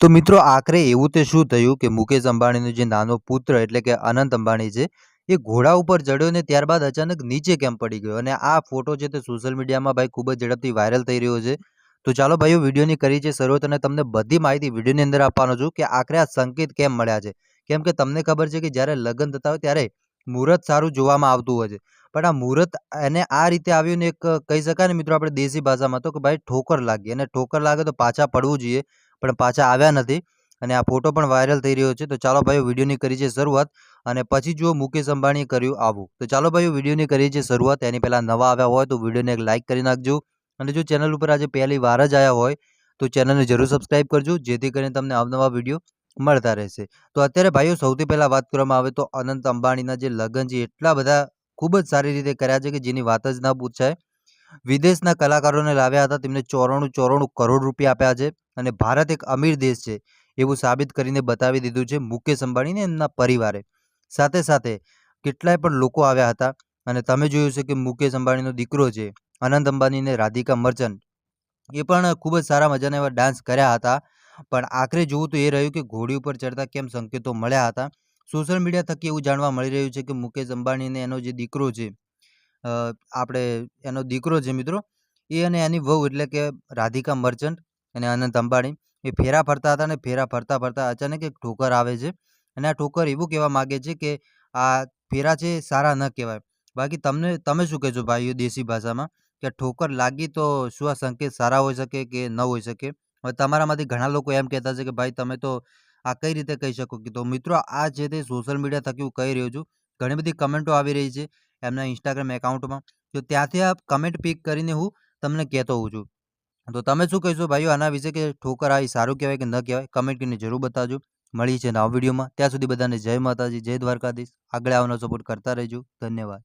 તો મિત્રો આખરે એવું તે શું થયું કે મુકેશ અંબાણીનો જે નાનો પુત્ર એટલે કે અનંત અંબાણી છે, એ ઘોડા ઉપર ચડ્યો ને ત્યારબાદ અચાનક નીચે કેમ પડી ગયો? અને આ ફોટો છે તે સોશિયલ મીડિયામાં ભાઈ ખૂબ જ ઝડપથી વાયરલ થઈ રહ્યો છે. તો ચાલો ભાઈઓ વિડીયોની કરી છે શરૂઆત અને તમને બધી માહિતી વિડીયોની અંદર આપવાનો છું કે આખરે આ સંકેત કેમ મળ્યા છે? કેમ કે તમને ખબર છે કે જ્યારે લગ્ન થતા હોય ત્યારે મુહૂર્ત સારું જોવામાં આવતું હોય છે. પણ આ મુહૂર્ત એને આ રીતે આવ્યું ને એક કહી શકાય ને મિત્રો આપણે દેશી ભાષામાં તો કે ભાઈ ઠોકર લાગી. અને ઠોકર લાગે તો પાછા પડવું જોઈએ. પણ પાછા આવ્યા નથી અને આ ફોટો પણ વાયરલ થઈ રહ્યો છે. તો ચાલો ભાઈઓ વિડીયોની કરી છે શરૂઆત અને પછી જુઓ મુકેશ અંબાણીએ કર્યું આવું. તો ચાલો ભાઈઓ વિડીયોની કરી છે શરૂઆત. એની પહેલાં નવા આવ્યા હોય તો વિડીયોને એક લાઇક કરી નાખજો અને જો ચેનલ ઉપર આજે પહેલી વાર જ આવ્યા હોય તો ચેનલને જરૂર સબસ્ક્રાઇબ કરજો, જેથી કરીને તમને અવનવા વીડિયો મળતા રહેશે. તો અત્યારે ભાઈઓ, સૌથી પહેલાં વાત કરવામાં આવે તો અનંત અંબાણીના જે લગ્ન છે, એટલા બધા ખૂબ જ સારી રીતે કર્યા છે કે જેની વાત જ ના પૂછાય. વિદેશના કલાકારોને લાવ્યા હતા, તેમને ચોરાણું ચોરાણું કરોડ રૂપિયા આપ્યા છે. અને ભારત એક અમીર દેશ છે, એવું સાબિત કરીને બતાવી દીધું છે મુકેશ અંબાણીને એમના પરિવારે. સાથે સાથે કેટલાય પણ લોકો આવ્યા હતા અને તમે જોયું છે કે મુકેશ અંબાણીનો દીકરો છે, અનંત અંબાણીને રાધિકા મર્ચન્ટ, એ પણ ખૂબ જ સારા મજાના એવા ડાન્સ કર્યા હતા. પણ આખરે જોવું તો એ રહ્યું કે ઘોડી ઉપર ચડતા કેમ સંકેતો મળ્યા હતા. સોશિયલ મીડિયા થકી એવું જાણવા મળી રહ્યું છે કે મુકેશ અંબાણીને એનો જે દીકરો છે આપણે એનો દીકરો છે મિત્રો, એ અને એની વહુ એટલે કે રાધિકા મર્ચન્ટ અને અનંત અંબાણી. એ ફેરા ફરતા હતા અને ફેરા ફરતા ફરતા અચાનક એક ઠોકર આવે છે. અને આ ઠોકર એવું કહેવા માગે છે કે આ ફેરા છે સારા ન કહેવાય. બાકી તમને, તમે શું કહેશો ભાઈઓ દેશી ભાષામાં? કે ઠોકર લાગી તો શું આ સંકેત સારા હોઈ શકે કે ન હોઈ શકે? હવે તમારામાંથી ઘણા લોકો એમ કહેતા છે કે ભાઈ તમે તો આ કઈ રીતે કહી શકો કે તો? મિત્રો, આ છે તે સોશિયલ મીડિયા થકી હું કહી રહ્યો છું, ઘણી બધી કમેન્ટો આવી રહી છે એમના ઇન્સ્ટાગ્રામ એકાઉન્ટમાં તો ત્યાંથી આ કમેન્ટ પિક કરીને હું તમને કહેતો હોઉં છું. તો તમે શું કહેશો ભાઈઓ? આના વિશે કે ઠોકર આવી સારું કહેવાય કે ન કહેવાય? કમેન્ટ કરીને જરૂર બતાવજો. મળી છે નવા વિડીયોમાં. ત્યાં સુધી બધાને જય માતાજી, જય દ્વારકાધીશ. આગળ આવવાનો સપોર્ટ કરતા રહેજો. ધન્યવાદ.